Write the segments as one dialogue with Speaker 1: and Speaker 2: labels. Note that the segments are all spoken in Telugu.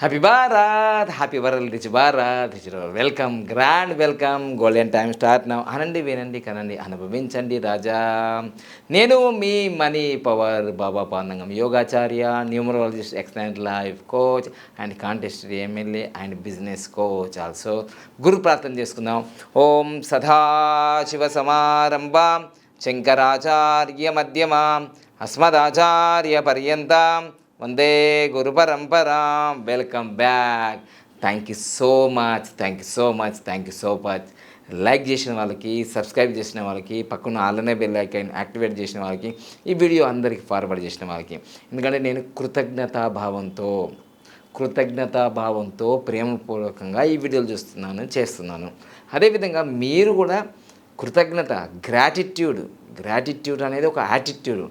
Speaker 1: Happy Bharat happy world rich Bharat rich welcome grand welcome golden time start నా అనండి వినండి కనండి అనుభవించండి రాజా నేను మీ మనీ పవర్ బాబా పాండంగం యోగాచార్య numerologist excellent life coach and contest MLA and business coach also. గురు ప్రార్థన చేసుకుందాం. ఓం సదాశివ సమారంభాం శంకరాచార్య మధ్యమాం అస్మదాచార్య పర్యంతం వందే గురు పరంపరాం. Welcome back thank you so much thank you so much thank you so much like చేసిన వాళ్ళకి సబ్స్క్రైబ్ చేసిన వాళ్ళకి పక్కన ఆల్రెడీ బెల్ ఐకాన్ యాక్టివేట్ చేసిన వాళ్ళకి ఈ వీడియో అందరికీ ఫార్వర్డ్ చేసిన వాళ్ళకి. ఎందుకంటే నేను కృతజ్ఞతాభావంతో కృతజ్ఞతాభావంతో ప్రేమపూర్వకంగా ఈ వీడియోలు చూస్తున్నాను చేస్తున్నాను. అదేవిధంగా మీరు కూడా కృతజ్ఞత గ్రాటిట్యూడ్ గ్రాటిట్యూడ్ అనేది ఒక యాటిట్యూడ్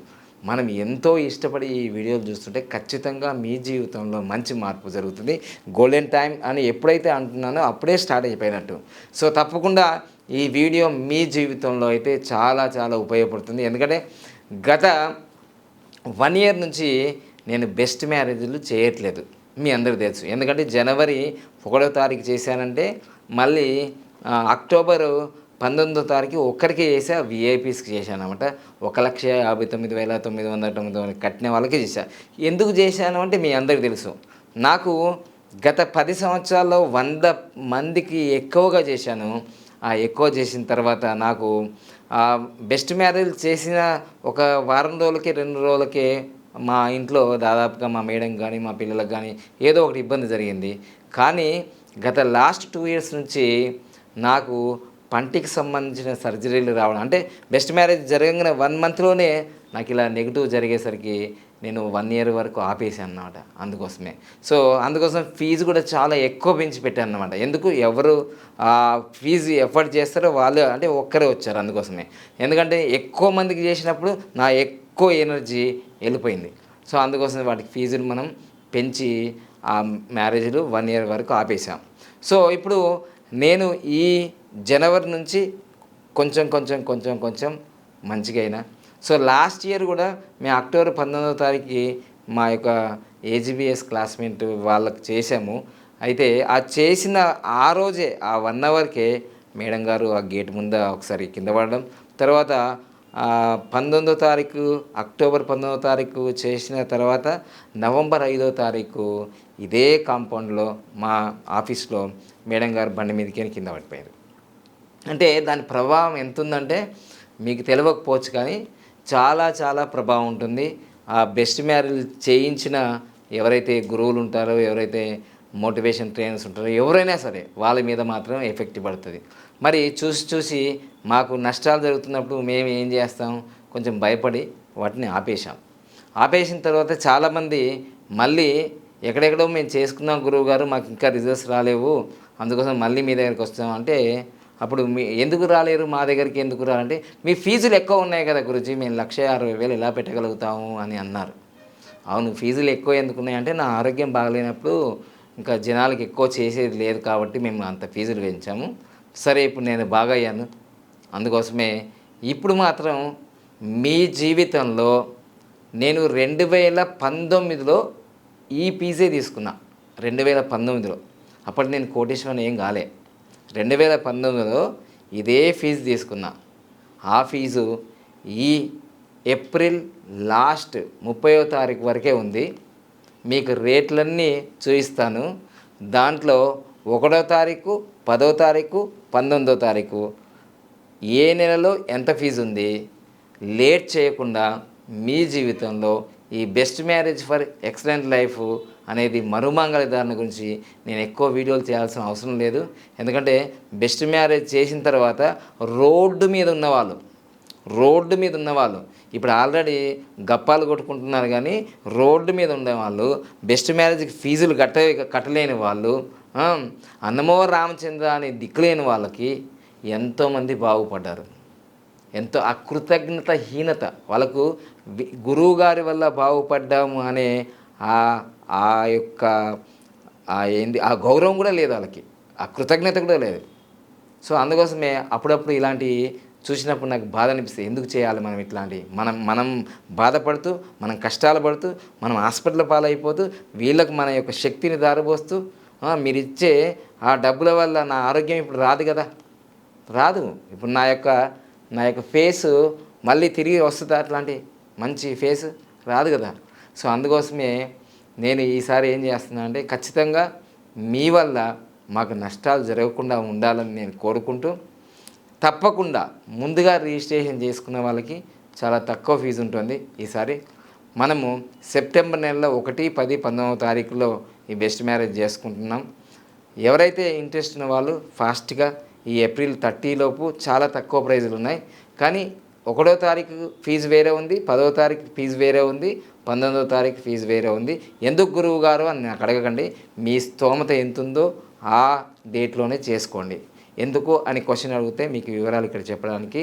Speaker 1: మనం ఎంతో ఇష్టపడి ఈ వీడియోలు చూస్తుంటే ఖచ్చితంగా మీ జీవితంలో మంచి మార్పు జరుగుతుంది. గోల్డెన్ టైం అని ఎప్పుడైతే అంటున్నానో అప్పుడే స్టార్ట్ అయిపోయినట్టు. సో తప్పకుండా ఈ వీడియో మీ జీవితంలో అయితే చాలా చాలా ఉపయోగపడుతుంది. ఎందుకంటే గత వన్ ఇయర్ నుంచి నేను బెస్ట్ మ్యారేజ్లు చేయట్లేదు. మీ అందరికీ తెలుసు. ఎందుకంటే జనవరి ఒకటో తారీఖు చేశానంటే మళ్ళీ అక్టోబరు పంతొమ్మిదో తారీఖు ఒక్కరికి చేసా విఐపీస్కి చేశాను అనమాట ఒక లక్ష యాభై తొమ్మిది వేల తొమ్మిది వందల తొమ్మిది వందల కట్టిన వాళ్ళకి చేశా. ఎందుకు చేశాను అంటే మీ అందరికీ తెలుసు. నాకు గత పది సంవత్సరాల్లో వంద మందికి ఎక్కువగా చేశాను. ఆ ఎక్కువ చేసిన తర్వాత నాకు బెస్ట్ మ్యారేజ్ చేసిన ఒక వారం రోజులకి రెండు రోజులకే మా ఇంట్లో దాదాపుగా మా మేడం కానీ మా పిల్లలకు కానీ ఏదో ఒకటి ఇబ్బంది జరిగింది. కానీ గత లాస్ట్ టూ ఇయర్స్ నుంచి నాకు పంటికి సంబంధించిన సర్జరీలు రావడం. అంటే బెస్ట్ మ్యారేజ్ జరగంగానే వన్ మంత్లోనే నాకు ఇలా నెగిటివ్ జరిగేసరికి నేను వన్ ఇయర్ వరకు ఆపేసాను అన్నమాట అందుకోసమే. సో అందుకోసం ఫీజు కూడా చాలా ఎక్కువ పెంచి పెట్టాను అనమాట ఎందుకు? ఎవరు ఆ ఫీజు ఎఫర్ట్ చేస్తారో వాళ్ళు అంటే ఒక్కరే వచ్చారు అందుకోసమే. ఎందుకంటే ఎక్కువ మందికి చేసినప్పుడు నా ఎక్కువ ఎనర్జీ వెళ్ళిపోయింది. సో అందుకోసం వాటికి ఫీజులు మనం పెంచి ఆ మ్యారేజ్లు వన్ ఇయర్ వరకు ఆపేసాం సో ఇప్పుడు నేను ఈ జనవరి నుంచి కొంచెం కొంచెం కొంచెం కొంచెం మంచిగా అయినా. సో లాస్ట్ ఇయర్ కూడా మేము అక్టోబర్ పంతొమ్మిదవ తారీఖుకి మా యొక్క ఏజీబీఎస్ క్లాస్మేట్ వాళ్ళకి చేసాము అయితే ఆ చేసిన ఆ రోజే ఆ వన్ అవర్కే మేడం గారు ఆ గేట్ ముంద ఒకసారి కింద పడడం. తర్వాత పంతొమ్మిదో తారీఖు అక్టోబర్ పంతొమ్మిదో తారీఖు చేసిన తర్వాత నవంబర్ ఐదో తారీఖు ఇదే కాంపౌండ్లో మా ఆఫీస్లో మేడం గారు బండి మీదకి కింద పడిపోయారు. అంటే దాని ప్రభావం ఎంత ఉందంటే మీకు తెలియకపోవచ్చు కానీ చాలా చాలా ప్రభావం ఉంటుంది. ఆ బెస్ట్ మ్యారేజ్ చేయించిన ఎవరైతే గురువులు ఉంటారో ఎవరైతే మోటివేషన్ ట్రైనర్స్ ఉంటారో ఎవరైనా సరే వాళ్ళ మీద మాత్రం ఎఫెక్ట్ పడుతుంది. మరి చూసి చూసి మాకు నష్టాలు జరుగుతున్నప్పుడు మేము ఏం చేస్తాం? కొంచెం భయపడి వాటిని ఆపేశాం. ఆపేసిన తర్వాత చాలామంది మళ్ళీ ఎక్కడెక్కడో మేము చేసుకున్నాం గురువు గారు మాకు ఇంకా రిజల్ట్స్ రాలేవు అందుకోసం మళ్ళీ మీ దగ్గరికి వస్తాం అంటే అప్పుడు మీ ఎందుకు రాలేరు? మా దగ్గరికి ఎందుకు రాలంటే మీ ఫీజులు ఎక్కువ ఉన్నాయి కదా గురుజీ మేము లక్ష అరవై వేలు ఎలా పెట్టగలుగుతాము అని అన్నారు. అవును ఫీజులు ఎక్కువ ఎందుకు ఉన్నాయంటే నా ఆరోగ్యం బాగలేనప్పుడు ఇంకా జనాలకి ఎక్కువ చేసేది లేదు కాబట్టి మేము అంత ఫీజులు పెంచాము. సరే ఇప్పుడు నేను బాగా అయ్యాను. అందుకోసమే ఇప్పుడు మాత్రం మీ జీవితంలో నేను రెండు వేల పంతొమ్మిదిలో ఈ ఫీజే తీసుకున్నా. రెండు వేల పంతొమ్మిదిలో. అప్పటి నేను కోటేశ్వరం ఏం కాలే. రెండు వేల పంతొమ్మిదిలో ఇదే ఫీజు తీసుకున్నా. ఆ ఫీజు ఈ ఏప్రిల్ లాస్ట్ ముప్పయో తారీఖు వరకే ఉంది. మీకు రేట్లన్నీ చూపిస్తాను. దాంట్లో ఒకటో తారీఖు పదో తారీఖు పంతొమ్మిదో తారీఖు. ఏ నెలలో ఎంత ఫీజు ఉంది? లేట్ చేయకుండా మీ జీవితంలో ఈ best marriage for excellent life అనేది మరుమంగళ ధారణ గురించి నేను ఎక్కువ వీడియోలు చేయాల్సిన అవసరం లేదు. ఎందుకంటే బెస్ట్ మ్యారేజ్ చేసిన తర్వాత రోడ్డు మీద ఉన్నవాళ్ళు రోడ్డు మీద ఉన్నవాళ్ళు ఇప్పుడు ఆల్రెడీ గప్పాలు కొట్టుకుంటున్నారు కానీ రోడ్డు మీద ఉండేవాళ్ళు బెస్ట్ మ్యారేజ్కి ఫీజులు కట్ట కట్టలేని వాళ్ళు అన్నమో రామచంద్ర అని దిక్కులేని వాళ్ళకి ఎంతోమంది బాగుపడ్డారు. ఎంతో అకృతజ్ఞత హీనత. వాళ్ళకు గురువు గారి వల్ల బాగుపడ్డాము అనే ఆ ఆ యొక్క ఆ ఏంది ఆ గౌరవం కూడా లేదు వాళ్ళకి. ఆ కృతజ్ఞత కూడా లేదు. సో అందుకోసమే అప్పుడప్పుడు ఇలాంటి చూసినప్పుడు నాకు బాధ అనిపిస్తుంది. ఎందుకు చేయాలి మనం ఇట్లాంటివి మనం మనం బాధపడుతూ మనం కష్టాలు పడుతూ మనం హాస్పిటల్ పాలైపోతూ వీళ్ళకు మన యొక్క శక్తిని దారబోస్తూ మీరు ఇచ్చే ఆ డబ్బుల వల్ల నా ఆరోగ్యం ఇప్పుడు రాదు కదా. రాదు. ఇప్పుడు నా యొక్క నా యొక్క ఫేస్ మళ్ళీ తిరిగి వస్తుందా అట్లాంటి మంచి ఫేస్? రాదు కదా. సో అందుకోసమే నేను ఈసారి ఏం చేస్తున్నా అంటే ఖచ్చితంగా మీ వల్ల మాకు నష్టాలు జరగకుండా ఉండాలని నేను కోరుకుంటూ తప్పకుండా ముందుగా రిజిస్ట్రేషన్ చేసుకున్న వాళ్ళకి చాలా తక్కువ ఫీజు ఉంటుంది ఈసారి. మనము సెప్టెంబర్ నెలలో ఒకటి పది పంతొమ్మిదవ తారీఖులో ఈ బెస్ట్ మ్యారేజ్ చేసుకుంటున్నాం. ఎవరైతే ఇంట్రెస్ట్ ఉన్న వాళ్ళు ఫాస్ట్గా ఈ ఏప్రిల్ థర్టీ లోపు చాలా తక్కువ ప్రైజులు ఉన్నాయి. కానీ ఒకటో తారీఖు ఫీజు వేరే ఉంది పదో తారీఖు ఫీజు వేరే ఉంది పంతొమ్మిదవ తారీఖు ఫీజు వేరే ఉంది. ఎందుకు గురువు గారు అని నాకు అడగకండి. మీ స్తోమత ఎంత ఉందో ఆ డేట్లోనే చేసుకోండి. ఎందుకు అని క్వశ్చన్ అడిగితే మీకు వివరాలు ఇక్కడ చెప్పడానికి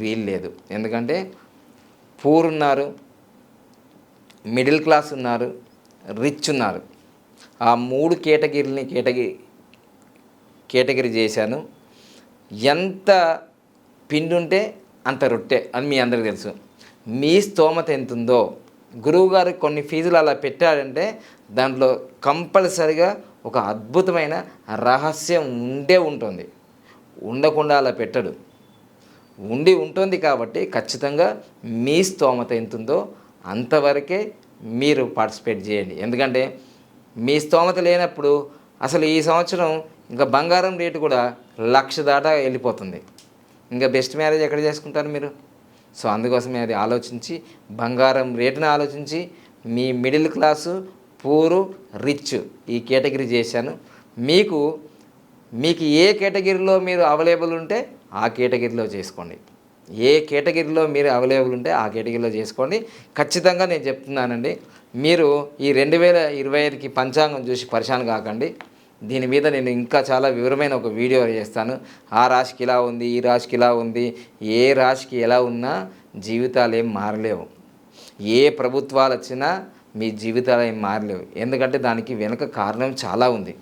Speaker 1: వీలు లేదు. ఎందుకంటే పూర్ ఉన్నారు మిడిల్ క్లాస్ ఉన్నారు రిచ్ ఉన్నారు. ఆ మూడు కేటగిరీని కేటగిరీ కేటగిరీ చేశాను. ఎంత పిండుంటే ఉంటే అంత రొట్టె అని మీ అందరికి తెలుసు. మీ స్తోమత ఎంత ఉందో గురువుగారు కొన్ని ఫీజులు అలా పెట్టాడంటే దాంట్లో కంపల్సరిగా ఒక అద్భుతమైన రహస్యం ఉండే ఉంటుంది. ఉండకుండా అలా పెట్టడు. ఉండి ఉంటుంది కాబట్టి ఖచ్చితంగా మీ స్తోమత ఎంతుందో అంతవరకే మీరు పార్టిసిపేట్ చేయండి. ఎందుకంటే మీ స్తోమత లేనప్పుడు అసలు ఈ సంవత్సరం ఇంకా బంగారం రేటు కూడా లక్ష దాటా వెళ్ళిపోతుంది. ఇంకా బెస్ట్ మ్యారేజ్ ఎక్కడ చేసుకుంటారు మీరు? సో అందుకోసమే అది ఆలోచించి బంగారం రేటును ఆలోచించి మీ మిడిల్ క్లాసు పూరు రిచ్ ఈ కేటగిరీ చేశాను. మీకు మీకు ఏ కేటగిరీలో మీరు అవైలబుల్ ఉంటే ఆ కేటగిరీలో చేసుకోండి. ఏ కేటగిరీలో మీరు అవైలబుల్ ఉంటే ఆ కేటగిరీలో చేసుకోండి. ఖచ్చితంగా నేను చెప్తున్నానండి మీరు ఈ రెండు వేల ఇరవై ఐదుకి పంచాంగం చూసి పరిశాన్ కాకండి. దీని మీద నేను ఇంకా చాలా వివరమైన ఒక వీడియో చేస్తాను. ఆ రాశికి ఇలా ఉంది ఈ రాశికి ఇలా ఉంది ఏ రాశికి ఎలా ఉన్నా జీవితాలు ఏం మారలేవు. ఏ ప్రభుత్వాలు వచ్చినా మీ జీవితాలు ఏం మారలేవు. ఎందుకంటే దానికి వెనుక కారణం చాలా ఉంది.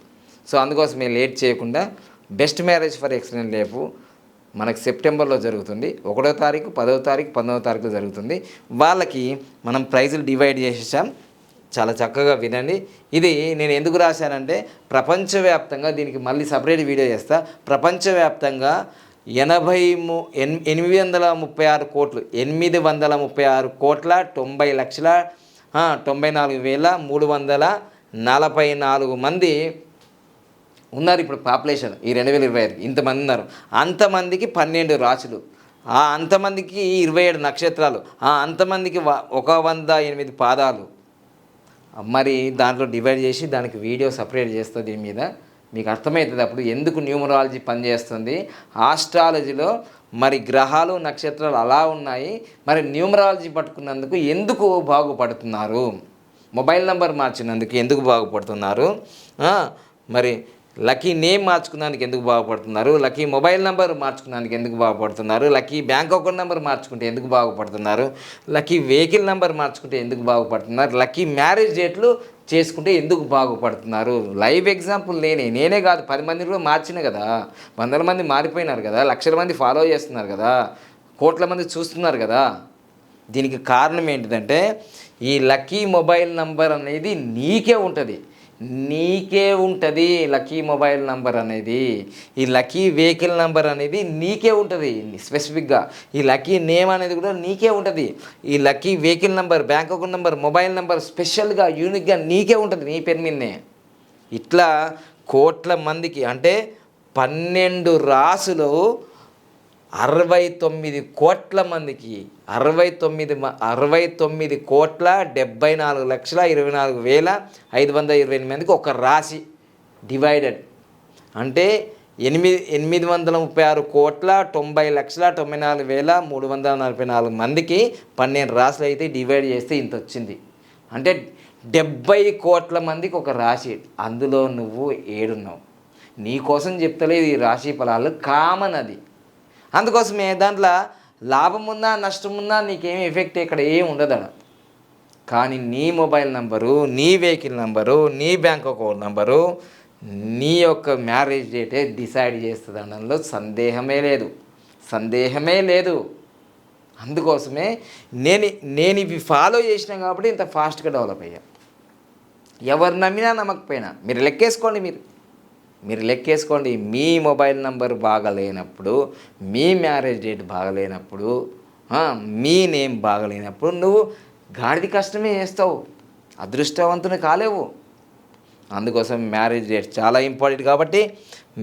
Speaker 1: సో అందుకోసం మేము లేట్ చేయకుండా బెస్ట్ మ్యారేజ్ ఫర్ ఎక్సలెంట్ లేపు మనకు సెప్టెంబర్లో జరుగుతుంది. ఒకటో తారీఖు పదో తారీఖు పంతొమ్మిదో తారీఖు జరుగుతుంది. వాళ్ళకి మనం ప్రైజులు డివైడ్ చేసేసాం. చాలా చక్కగా వినండి. ఇది నేను ఎందుకు రాశానంటే ప్రపంచవ్యాప్తంగా దీనికి మళ్ళీ సపరేట్ వీడియో చేస్తా. ప్రపంచవ్యాప్తంగా ఎనభై ము ఎన్ ఎనిమిది వందల ముప్పై ఆరు కోట్లు ఎనిమిది వందల ముప్పై ఆరు కోట్ల తొంభై లక్షల తొంభై నాలుగు వేల మూడు వందల నలభై నాలుగు మంది ఉన్నారు ఇప్పుడు పాపులేషన్ ఈ రెండు వేల ఇరవై ఐదుకి. ఇంతమంది ఉన్నారు. అంతమందికి పన్నెండు రాశులు. ఆ అంతమందికి ఇరవై ఏడు నక్షత్రాలు. ఆ అంతమందికి వ- ఒక వంద ఎనిమిది పాదాలు. మరి దాంట్లో డివైడ్ చేసి దానికి వీడియో సపరేట్ చేస్తుంది దీని మీద. మీకు అర్థమవుతుంది అప్పుడు ఎందుకు న్యూమరాలజీ పనిచేస్తుంది ఆస్ట్రాలజీలో మరి గ్రహాలు నక్షత్రాలు అలా ఉన్నాయి. మరి న్యూమరాలజీ పట్టుకున్నందుకు ఎందుకు బాగుపడుతున్నారు? మొబైల్ నెంబర్ మార్చినందుకు ఎందుకు బాగుపడుతున్నారు? మరి లక్కీ నేమ్ మార్చుకున్నానికి ఎందుకు బాగుపడుతున్నారు? లక్కీ మొబైల్ నెంబర్ మార్చుకున్నానికి ఎందుకు బాగుపడుతున్నారు? లక్కీ బ్యాంక్ అకౌంట్ నెంబర్ మార్చుకుంటే ఎందుకు బాగుపడుతున్నారు? లక్కీ వెహికల్ నెంబర్ మార్చుకుంటే ఎందుకు బాగుపడుతున్నారు? లక్కీ మ్యారేజ్ డేట్లు చేసుకుంటే ఎందుకు బాగుపడుతున్నారు? లైవ్ ఎగ్జాంపుల్ నేనే నేనే కాదు పది మంది కూడా మార్చిన కదా. వందల మంది మారిపోయినారు కదా లక్షల మంది ఫాలో చేస్తున్నారు కదా కోట్ల మంది చూస్తున్నారు కదా. దీనికి కారణం ఏంటిదంటే ఈ లక్కీ మొబైల్ నంబర్ అనేది నీకే ఉంటుంది. నీకే ఉంటుంది లక్కీ మొబైల్ నంబర్ అనేది. ఈ లక్కీ వెహికల్ నంబర్ అనేది నీకే ఉంటుంది. స్పెసిఫిక్గా ఈ లక్కీ నేమ్ అనేది కూడా నీకే ఉంటుంది. ఈ lucky vehicle number bank account number mobile number స్పెషల్గా యూనిక్గా నీకే ఉంటుంది నీ పేరు మీదనే. ఇట్లా కోట్ల మందికి అంటే పన్నెండు రాసులు అరవై తొమ్మిది కోట్ల మందికి అరవై తొమ్మిది మ- అరవై తొమ్మిది కోట్ల డెబ్బై నాలుగు లక్షల ఇరవై నాలుగు వేల ఐదు వందల ఇరవై ఎనిమిది మందికి ఒక రాశి డివైడెడ్. అంటే ఎనిమిది ఎనిమిది వందల ముప్పై ఆరు కోట్ల తొంభై లక్షల తొంభై నాలుగు వేల మూడు వందల నలభై నాలుగు మందికి పన్నెండు రాశులు అయితే డివైడ్ చేస్తే ఇంత వచ్చింది. అంటే డెబ్బై కోట్ల మందికి ఒక రాశి. అందులో నువ్వు ఏడున్నావు. నీ కోసం చెప్తలేదు ఈ రాశి ఫలాలు. కామన్ అది. అందుకోసమే దాంట్లో లాభం ఉందా నష్టం ఉందా నీకేం ఎఫెక్ట్ ఇక్కడ ఏం ఉండదు అక్కడ కానీ నీ మొబైల్ నంబరు నీ వెహికల్ నంబరు నీ బ్యాంక్ అకౌంట్ నంబరు నీ యొక్క మ్యారేజ్ డేటే డిసైడ్ చేస్తుంది అనడంలో సందేహమే లేదు. సందేహమే లేదు. అందుకోసమే నేను నేను ఇవి ఫాలో చేసినా కాబట్టి ఇంత ఫాస్ట్గా డెవలప్ అయ్యా. ఎవరు నమ్మినా నమ్మకపోయినా. మీరు లెక్కేసుకోండి మీరు. మీరు లెక్కేసుకోండి మీ మొబైల్ నంబర్ బాగలేనప్పుడు మీ మ్యారేజ్ డేట్ బాగలేనప్పుడు మీ నేమ్ బాగలేనప్పుడు నువ్వు గాడిది కష్టమే చేస్తావు. అదృష్టవంతుని కాలేవు. అందుకోసం మ్యారేజ్ డేట్ చాలా ఇంపార్టెంట్ కాబట్టి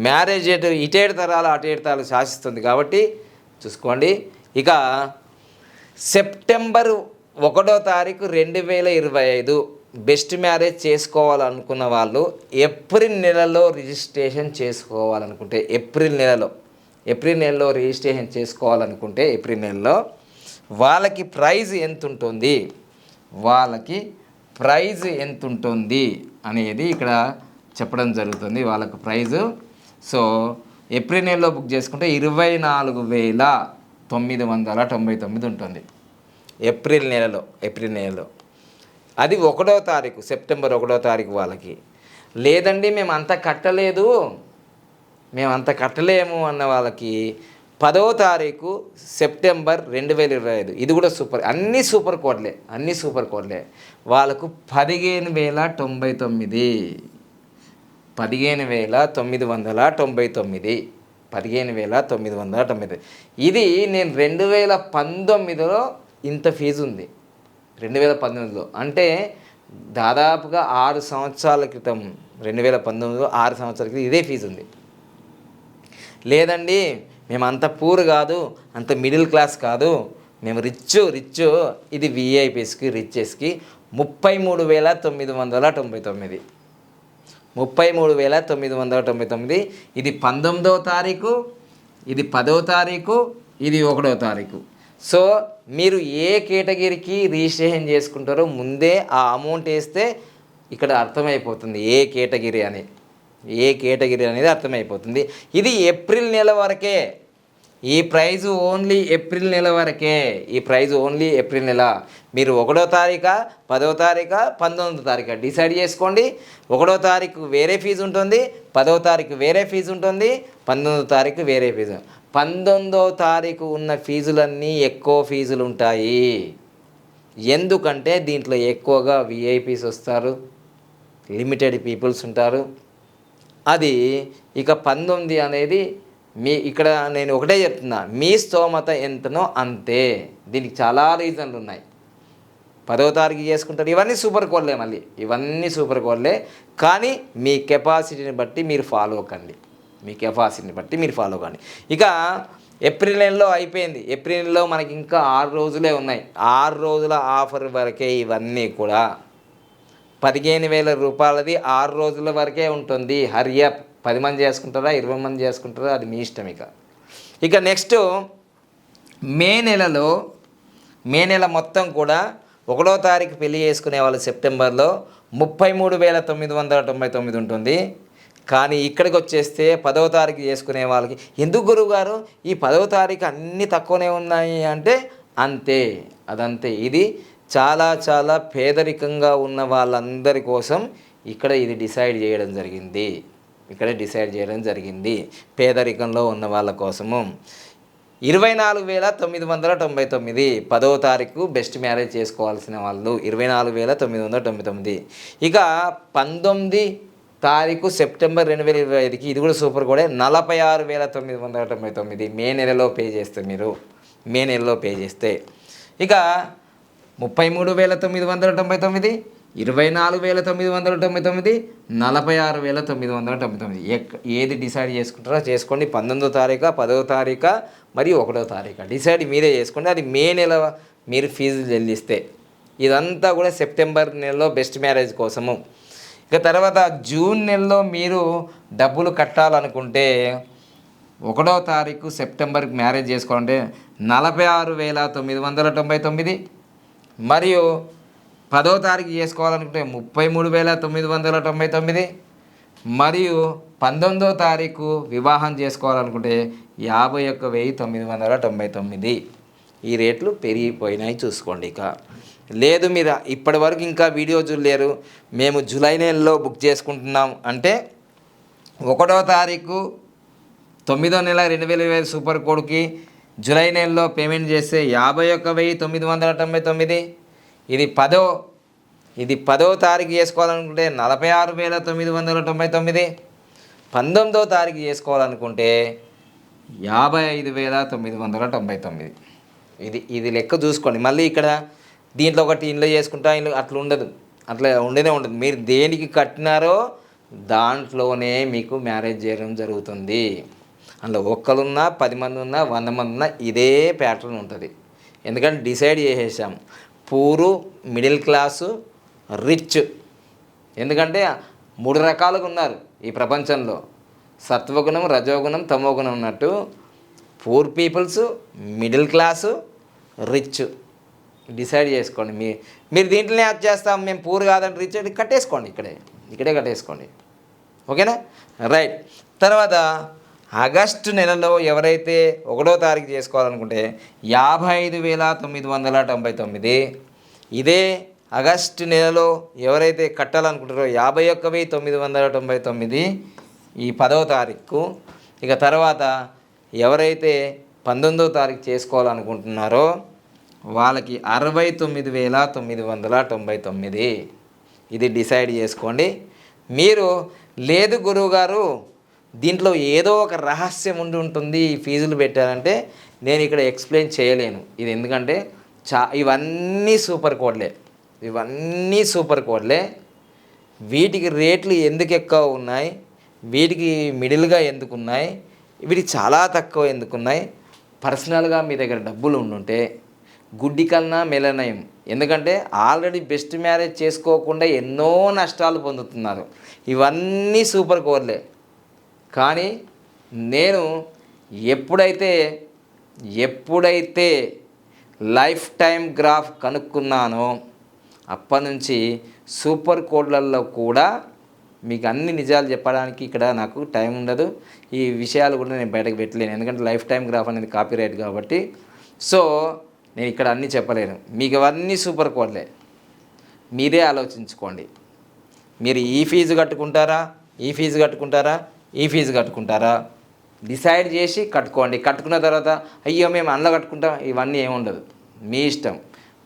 Speaker 1: మ్యారేజ్ డేట్ ఇటేడు తరాలు అటేడు తరాలు శాసిస్తుంది కాబట్టి చూసుకోండి. ఇక సెప్టెంబరు ఒకటో తారీఖు రెండు వేల ఇరవై ఐదు. బెస్ట్ మ్యారేజ్ చేసుకోవాలనుకున్న వాళ్ళు ఏప్రిల్ నెలలో రిజిస్ట్రేషన్ చేసుకోవాలనుకుంటే ఏప్రిల్ నెలలో ఏప్రిల్ నెలలో రిజిస్ట్రేషన్ చేసుకోవాలనుకుంటే ఏప్రిల్ నెలలో వాళ్ళకి ప్రైజ్ ఎంత ఉంటుంది వాళ్ళకి ప్రైజ్ ఎంత ఉంటుంది అనేది ఇక్కడ చెప్పడం జరుగుతుంది వాళ్ళకు ప్రైజు. సో ఏప్రిల్ నెలలో బుక్ చేసుకుంటే ఇరవై నాలుగు వేల తొమ్మిది వందల తొంభై తొమ్మిది ఉంటుంది. ఏప్రిల్ నెలలో ఏప్రిల్ నెలలో. అది ఒకటో తారీఖు సెప్టెంబర్ ఒకటో తారీఖు వాళ్ళకి. లేదండి మేము అంత కట్టలేదు. మేము అంత కట్టలేము అన్న వాళ్ళకి పదో తారీఖు సెప్టెంబర్ రెండు వేల ఇరవై ఐదు. ఇది కూడా సూపర్ అన్ని సూపర్ కోడ్లే అన్ని సూపర్ కోడ్లే. వాళ్ళకు పదిహేను వేల తొంభై తొమ్మిది. పదిహేను వేల తొమ్మిది వందల తొంభై తొమ్మిది. పదిహేను వేల తొమ్మిది వందల తొమ్మిది. ఇది నేను రెండు వేల పంతొమ్మిదిలో ఇంత ఫీజు ఉంది. రెండు వేల పంతొమ్మిదిలో. అంటే దాదాపుగా ఆరు సంవత్సరాల క్రితం రెండు వేల పంతొమ్మిదిలో ఆరు సంవత్సరాల క్రితం ఇదే ఫీజు ఉంది. లేదండి మేము అంత పూర్ కాదు అంత మిడిల్ క్లాస్ కాదు మేము రిచ్ రిచ్ ఇది విఐపీస్కి రిచెస్కి ముప్పై మూడు వేల తొమ్మిది వందల తొంభై తొమ్మిది. ముప్పై మూడు వేల తొమ్మిది వందల తొంభై తొమ్మిది ఇది పంతొమ్మిదవ తారీఖు ఇది పదవ తారీఖు ఇది ఒకటో తారీఖు. సో మీరు ఏ కేటగిరీకి రిజిస్ట్రేషన్ చేసుకుంటారో ముందే ఆ అమౌంట్ వేస్తే ఇక్కడ అర్థమైపోతుంది ఏ కేటగిరీ అని. ఏ కేటగిరీ అనేది అర్థమైపోతుంది. ఇది ఏప్రిల్ నెల వరకే. ఈ ప్రైజ్ ఓన్లీ ఏప్రిల్ నెల వరకే. ఈ ప్రైజ్ ఓన్లీ ఏప్రిల్ నెల. మీరు ఒకటో తారీఖు పదో తారీఖు పంతొమ్మిదో తారీఖు డిసైడ్ చేసుకోండి. ఒకటో తారీఖు వేరే ఫీజు ఉంటుంది పదో తారీఖు వేరే ఫీజు ఉంటుంది పంతొమ్మిదో తారీఖు వేరే ఫీజు. పంతొమ్మిదో తారీఖు ఉన్న ఫీజులన్నీ ఎక్కువ ఫీజులు ఉంటాయి ఎందుకంటే దీంట్లో ఎక్కువగా విఐపీస్ వస్తారు లిమిటెడ్ పీపుల్స్ ఉంటారు. అది ఇక పంతొమ్మిది అనేది మీ ఇక్కడ నేను ఒకటే చెప్తున్నా మీ స్తోమత ఎంతనో అంతే. దీనికి చాలా రీజన్లు ఉన్నాయి. పదో తారీఖు చేసుకుంటారు ఇవన్నీ సూపర్ కోర్లే మళ్ళీ. ఇవన్నీ సూపర్ కోర్లే కానీ మీ కెపాసిటీని బట్టి మీరు ఫాలో కండి మీ కెపాసిటీని బట్టి మీరు ఫాలో కానీ ఇక ఏప్రిల్ నెలలో అయిపోయింది. ఏప్రిల్ నెలలో మనకి ఇంకా ఆరు రోజులే ఉన్నాయి. ఆరు రోజుల ఆఫర్ వరకే ఇవన్నీ కూడా. పదిహేను వేల రూపాయలది ఆరు రోజుల వరకే ఉంటుంది. హరియప్ పది మంది చేసుకుంటారా ఇరవై మంది చేసుకుంటారా అది మీ ఇష్టం ఇక. ఇక నెక్స్ట్ మే నెలలో మే నెల మొత్తం కూడా ఒకటో తారీఖు పెళ్ళి చేసుకునే వాళ్ళు సెప్టెంబర్లో ముప్పై మూడు వేల తొమ్మిది వందల తొంభై తొమ్మిది ఉంటుంది. కానీ ఇక్కడికి వచ్చేస్తే పదవ తారీఖు చేసుకునే వాళ్ళకి ఎందుకు గురువుగారు? ఈ పదవ తారీఖు అన్నీ తక్కువనే ఉన్నాయి అంటే అంతే అదంతే. ఇది చాలా చాలా పేదరికంగా ఉన్న వాళ్ళందరి కోసం ఇక్కడ ఇది డిసైడ్ చేయడం జరిగింది. ఇక్కడ డిసైడ్ చేయడం జరిగింది పేదరికంలో ఉన్న వాళ్ళ కోసము. ఇరవై నాలుగు వేల తొమ్మిది వందల తొంభై తొమ్మిది పదవ తారీఖు బెస్ట్ మ్యారేజ్ చేసుకోవాల్సిన వాళ్ళు ఇరవై నాలుగు వేల తొమ్మిది వందల తొంభై తొమ్మిది. ఇక పంతొమ్మిది తారీఖు సెప్టెంబర్ రెండు వేల ఇరవై ఐదుకి ఇది కూడా సూపర్ కూడా. నలభై ఆరు వేల తొమ్మిది వందల తొంభై తొమ్మిది మే నెలలో పే చేస్తే మీరు. మే నెలలో పే చేస్తే. ఇక ముప్పై మూడు వేల తొమ్మిది వందల తొంభై తొమ్మిది ఇరవై నాలుగు వేల తొమ్మిది వందల తొంభై తొమ్మిది నలభై ఆరు వేల తొమ్మిది వందల తొంభై తొమ్మిది. ఏది డిసైడ్ చేసుకుంటారో చేసుకోండి. పంతొమ్మిదో తారీఖు పదవ తారీఖు మరియు ఒకటో తారీఖు. డిసైడ్ మీరే చేసుకోండి. అది మే నెల మీరు ఫీజు చెల్లిస్తే. ఇదంతా కూడా సెప్టెంబర్ నెలలో బెస్ట్ మ్యారేజ్ కోసము. ఇక తర్వాత జూన్ నెలలో మీరు డబ్బులు కట్టాలనుకుంటే ఒకటో తారీఖు సెప్టెంబర్కి మ్యారేజ్ చేసుకోవాలంటే నలభై ఆరు వేల తొమ్మిది వందల తొంభై తొమ్మిది మరియు పదో తారీఖు చేసుకోవాలనుకుంటే ముప్పై మూడు వేల తొమ్మిది వందల తొంభై తొమ్మిది మరియు పంతొమ్మిదో తారీఖు వివాహం చేసుకోవాలనుకుంటే యాభై ఒక్క వెయ్యి తొమ్మిది వందల తొంభై తొమ్మిది ఈ రేట్లు పెరిగిపోయినాయి చూసుకోండి ఇక. లేదు మీరు ఇప్పటి వరకు ఇంకా వీడియో చూడలేరు. మేము జూలై నెలలో బుక్ చేసుకుంటున్నాం. అంటే ఒకటో తారీఖు తొమ్మిదో నెల రెండు వేల ఇరవై సూపర్ కోడ్కి జూలై నెలలో పేమెంట్ చేస్తే యాభై ఒక్క వెయ్యి తొమ్మిది వందల తొంభై తొమ్మిది. ఇది పదో ఇది పదో తారీఖు చేసుకోవాలనుకుంటే నలభై ఆరు వేల తొమ్మిది వందల తొంభై తొమ్మిది. పంతొమ్మిదో తారీఖు చేసుకోవాలనుకుంటే యాభై ఐదు వేల తొమ్మిది వందల తొంభై తొమ్మిది. ఇది ఇది లెక్క చూసుకోండి. మళ్ళీ ఇక్కడ దీంట్లో ఒకటి ఇంట్లో చేసుకుంటా ఇంట్లో అట్లా ఉండదు. అట్లా ఉండనే ఉండదు. మీరు దేనికి కట్టినారో దాంట్లోనే మీకు మ్యారేజ్ చేయడం జరుగుతుంది. అందులో ఒక్కరున్నా పది మంది ఉన్నా వంద మంది ఉన్నా ఇదే ప్యాటర్న్ ఉంటుంది. ఎందుకంటే డిసైడ్ చేసేసాం. Poor middle class rich. ఎందుకంటే మూడు రకాలుగా ఉన్నారు ఈ ప్రపంచంలో. సత్వగుణం రజోగుణం తమోగుణం ఉన్నట్టు poor peoples middle class rich. Decide చేసుకోండి. మీ మీరు దీంట్లోనే యాడ్ చేస్తాం మేము పూర్ కాదని రీచ్ కట్టేసుకోండి ఇక్కడే. ఇక్కడే కట్టేసుకోండి. ఓకేనా? రైట్. తర్వాత ఆగస్టు నెలలో ఎవరైతే ఒకటో తారీఖు చేసుకోవాలనుకుంటే యాభై ఐదు వేల తొమ్మిది వందల తొంభై తొమ్మిది. ఇదే ఆగస్టు నెలలో ఎవరైతే కట్టాలనుకుంటారో యాభై ఒక్క వెయ్యి తొమ్మిది వందల తొంభై తొమ్మిది ఈ పదవ తారీఖు. ఇక తర్వాత ఎవరైతే పంతొమ్మిదవ తారీఖు చేసుకోవాలనుకుంటున్నారో వాళ్ళకి అరవై తొమ్మిది వేల తొమ్మిది వందల తొంభై తొమ్మిది. ఇది డిసైడ్ చేసుకోండి. మీరు లేదు గురువుగారు దీంట్లో ఏదో ఒక రహస్యం ఉండి ఉంటుంది ఈ ఫీజులు పెట్టారంటే నేను ఇక్కడ ఎక్స్ప్లెయిన్ చేయలేను. ఇది ఎందుకంటే చా ఇవన్నీ సూపర్ కోడ్లే. ఇవన్నీ సూపర్ కోడ్లే. వీటికి రేట్లు ఎందుకు ఎక్కువ ఉన్నాయి? వీటికి మిడిల్గా ఎందుకు ఉన్నాయి? వీటికి చాలా తక్కువ ఎందుకు ఉన్నాయి? పర్సనల్గా మీ దగ్గర డబ్బులు ఉండుంటే గుడ్డి కన్నా మెలనయం. ఎందుకంటే ఆల్రెడీ బెస్ట్ మ్యారేజ్ చేసుకోకుండా ఎన్నో నష్టాలు పొందుతున్నారు. ఇవన్నీ సూపర్ కోర్లే. కానీ నేను ఎప్పుడైతే ఎప్పుడైతే లైఫ్ టైం గ్రాఫ్ కనుక్కున్నానో అప్పటి నుంచి సూపర్ కోడ్లలో కూడా మీకు అన్ని నిజాలు చెప్పడానికి ఇక్కడ నాకు టైం ఉండదు. ఈ విషయాలు కూడా నేను బయటకు పెట్టలేను. ఎందుకంటే లైఫ్ టైం గ్రాఫ్ అనేది కాపీరైట్ కాబట్టి. సో నేను ఇక్కడ అన్నీ చెప్పలేను. మీకు అవన్నీ సూపర్ కోడ్లే. మీరే ఆలోచించుకోండి. మీరు ఈ ఫీజు కట్టుకుంటారా? ఈ ఫీజు కట్టుకుంటారా? ఈ ఫీజు కట్టుకుంటారా? డిసైడ్ చేసి కట్టుకోండి. కట్టుకున్న తర్వాత అయ్యో మేము అందులో కట్టుకుంటాం. ఇవన్నీ ఏముండదు మీ ఇష్టం.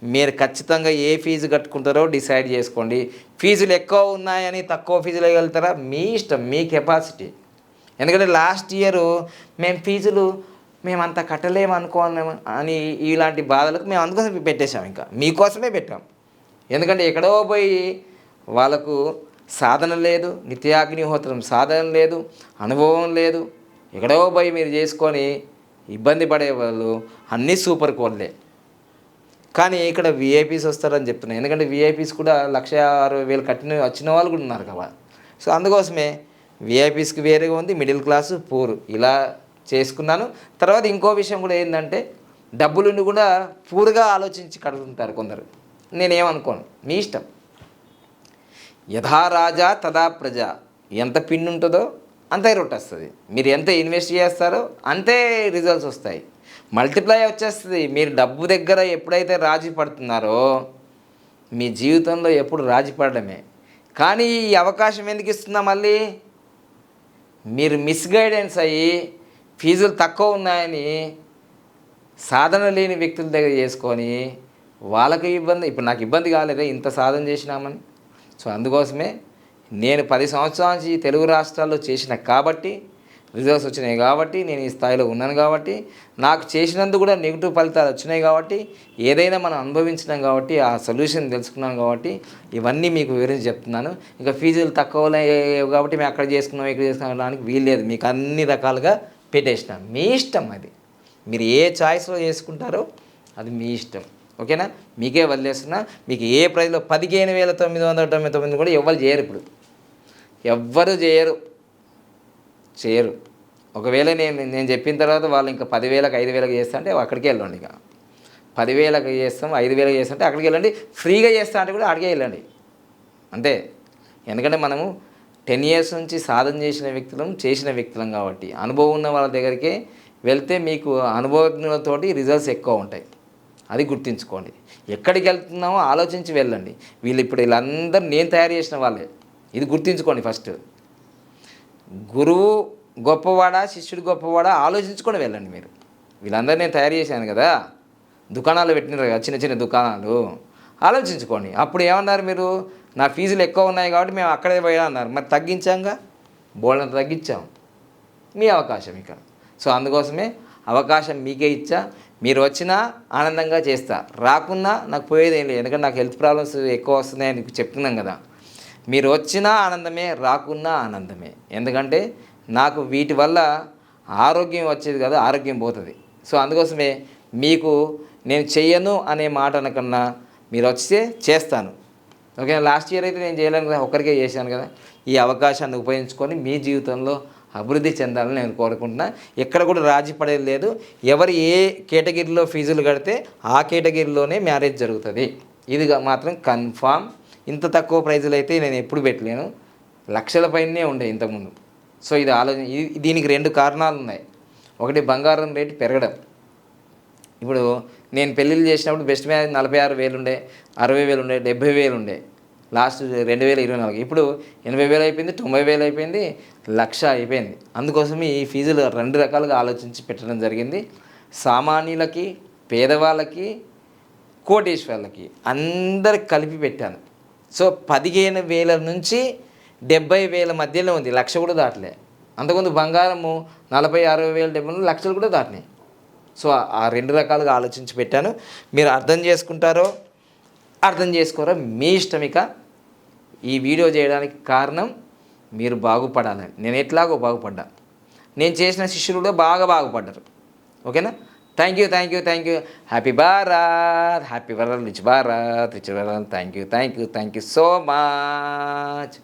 Speaker 1: మీరు ఖచ్చితంగా ఏ ఫీజు కట్టుకుంటారో డిసైడ్ చేసుకోండి. ఫీజులు ఎక్కువ ఉన్నాయని తక్కువ ఫీజులు వెళ్తారా? మీ ఇష్టం మీ కెపాసిటీ. ఎందుకంటే లాస్ట్ ఇయర్ మేము ఫీజులు మేము అంత కట్టలేము అనుకోలేము అని ఇలాంటి బాధలకు మేము అందుకోసం పెట్టేశాం ఇంకా. మీకోసమే పెట్టాం. ఎందుకంటే ఎక్కడో పోయి వాళ్ళకు సాధన లేదు నిత్యాగ్నిహోత్రం సాధన లేదు అనుభవం లేదు. ఎక్కడో పోయి మీరు చేసుకొని ఇబ్బంది పడే వాళ్ళు అన్నీ సూపర్ కోర్లే కానీ ఇక్కడ విఐపీస్ వస్తారని చెప్తున్నాను ఎందుకంటే విఐపీస్ కూడా లక్ష అరవై వేలు కట్టిన వచ్చిన వాళ్ళు కూడా ఉన్నారు కదా. సో అందుకోసమే విఐపీస్కి వేరేగా ఉంది మిడిల్ క్లాసు పూర్. ఇలా చేసుకున్నాను. తర్వాత ఇంకో విషయం కూడా ఏంటంటే డబ్బులుండి కూడా పూర్గా ఆలోచించి కడుగుతుంటారు కొందరు. నేనేమనుకోను? మీ ఇష్టం. యథా రాజా తదా ప్రజ. ఎంత పిన్ ఉంటుందో అంతే రొట్టె వస్తుంది. మీరు ఎంత ఇన్వెస్ట్ చేస్తారో అంతే రిజల్ట్స్ వస్తాయి. మల్టిప్లై వచ్చేస్తుంది. మీరు డబ్బు దగ్గర ఎప్పుడైతే రాజీ పడుతున్నారో మీ జీవితంలో ఎప్పుడు రాజీ పడడమే. కానీ ఈ అవకాశం ఎందుకు ఇస్తుందా మళ్ళీ? మీరు మిస్గైడెన్స్ అయ్యి ఫీజులు తక్కువ ఉన్నాయని సాధన లేని వ్యక్తుల దగ్గర చేసుకొని వాళ్ళకి ఇబ్బంది. ఇప్పుడు నాకు ఇబ్బంది కాలేదే ఇంత సాధన చేసినామని. సో అందుకోసమే నేను పది సంవత్సరాల నుంచి తెలుగు రాష్ట్రాల్లో చేసిన కాబట్టి రిజల్ట్స్ వచ్చినాయి కాబట్టి నేను ఈ స్థాయిలో ఉన్నాను కాబట్టి నాకు చేసినందుకు కూడా నెగిటివ్ ఫలితాలు వచ్చినాయి కాబట్టి ఏదైనా మనం అనుభవించినాం కాబట్టి ఆ సొల్యూషన్ తెలుసుకున్నాం కాబట్టి ఇవన్నీ మీకు వివరించి చెప్తున్నాను. ఇంకా ఫీజులు తక్కువ కాబట్టి మేము అక్కడ చేసుకున్నాం ఇక్కడ చేసుకున్నాం దానికి వీల్లేదు. మీకు అన్ని రకాలుగా పెట్టేసిన. మీ ఇష్టం అది. మీరు ఏ చాయిస్లో చేసుకుంటారో అది మీ ఇష్టం. ఓకేనా? మీకే వదిలేస్తున్నా మీకు ఏ ప్రైజ్లో పదిహేను వేల తొమ్మిది వందల తొంభై తొమ్మిది కూడా ఎవ్వరు చేయరు ఇప్పుడు. ఎవ్వరు చేయరు. చేయరు. ఒకవేళ నేను నేను చెప్పిన తర్వాత వాళ్ళు ఇంకా పదివేలకు ఐదు వేలకు చేస్తా అంటే అక్కడికి వెళ్ళండి ఇక. పదివేలకు చేస్తాం ఐదు వేలకు చేస్తాం అంటే అక్కడికి వెళ్ళండి. ఫ్రీగా చేస్తా అంటే కూడా అక్కడికే వెళ్ళండి. అంతే. ఎందుకంటే మనము టెన్ ఇయర్స్ నుంచి సాధన చేసిన వ్యక్తులం చేసిన వ్యక్తులం కాబట్టి అనుభవం ఉన్న వాళ్ళ దగ్గరికి వెళ్తే మీకు అనుభవజ్ఞులతోటి రిజల్ట్స్ ఎక్కువ ఉంటాయి. అది గుర్తుంచుకోండి. ఎక్కడికి వెళ్తున్నామో ఆలోచించి వెళ్ళండి. వీళ్ళు ఇప్పుడు వీళ్ళందరూ నేను తయారు చేసిన వాళ్ళే. ఇది గుర్తుంచుకోండి ఫస్ట్ గురువు గొప్పవాడా శిష్యుడు గొప్పవాడా ఆలోచించుకొని వెళ్ళండి మీరు. వీళ్ళందరూ నేను తయారు చేశాను కదా. దుకాణాలు పెట్టినారు కదా చిన్న చిన్న దుకాణాలు. ఆలోచించుకోండి. అప్పుడు ఏమన్నారు మీరు? నా ఫీజులు ఎక్కువ ఉన్నాయి కాబట్టి మేము అక్కడే పోయా అన్నారు. మరి తగ్గించాంగా? బోల్డంత తగ్గించాం. మీ అవకాశం ఇక సో అందుకోసమే అవకాశం మీకే ఇచ్చా. మీరు వచ్చినా ఆనందంగా చేస్తా. రాకున్నా నాకు పోయేది ఏం లేదు. ఎందుకంటే నాకు హెల్త్ ప్రాబ్లమ్స్ ఎక్కువ వస్తున్నాయని అని చెప్తున్నాం కదా. మీరు వచ్చినా ఆనందమే రాకున్నా ఆనందమే. ఎందుకంటే నాకు వీటి వల్ల ఆరోగ్యం వచ్చేది కదా ఆరోగ్యం పోతుంది. సో అందుకోసమే మీకు నేను చెయ్యను అనే మాట అనకన్నా మీరు వస్తే చేస్తాను. ఓకే లాస్ట్ ఇయర్ అయితే నేను చేయలేను కదా ఒక్కరికే చేశాను కదా. ఈ అవకాశాన్ని ఉపయోగించుకొని మీ జీవితంలో అభివృద్ధి చెందాలని నేను కోరుకుంటున్నా. ఎక్కడ కూడా రాజీ పడేది లేదు. ఎవరు ఏ కేటగిరీలో ఫీజులు కడితే ఆ కేటగిరీలోనే మ్యారేజ్ జరుగుతుంది. ఇది మాత్రం కన్ఫామ్. ఇంత తక్కువ ప్రైజులు అయితే నేను ఎప్పుడు పెట్టలేను. లక్షల పైనే ఉండే ఇంతకుముందు. సో ఇది ఆలోచన దీనికి రెండు కారణాలు ఉన్నాయి. ఒకటి బంగారం రేటు పెరగడం. ఇప్పుడు నేను పెళ్ళిళ్ళు చేసినప్పుడు బెస్ట్ మ్యారేజ్ నలభై ఆరు వేలు ఉండే అరవై వేలు ఉండే డెబ్బై వేలు ఉండే. లాస్ట్ రెండు వేల ఇరవై నాలుగు. ఇప్పుడు ఎనభై వేలు అయిపోయింది తొంభై వేలు అయిపోయింది లక్ష అయిపోయింది. అందుకోసం ఈ ఫీజులు రెండు రకాలుగా ఆలోచించి పెట్టడం జరిగింది. సామాన్యులకి పేదవాళ్ళకి కోటేశ్వర్లకి అందరికి కలిపి పెట్టాను. సో పదిహేను వేల నుంచి డెబ్బై వేల మధ్యలో ఉంది. లక్ష కూడా దాటలే. అంతకుముందు బంగారము నలభై అరవై వేల డెబ్బై లక్షలు కూడా దాటినాయి. సో ఆ రెండు రకాలుగా ఆలోచించి పెట్టాను. మీరు అర్థం చేసుకుంటారో అర్థం చేసుకోరా? మీ ఇష్టం ఇక. ఈ వీడియో చేయడానికి కారణం మీరు బాగుపడాలని. నేను ఎట్లాగో బాగుపడ్డా. నేను చేసిన శిష్యులు కూడా బాగా బాగుపడ్డారు. ఓకేనా? Thank you thank you thank you happy Bharat happy world rich Bharat rich world thank you thank you thank you so much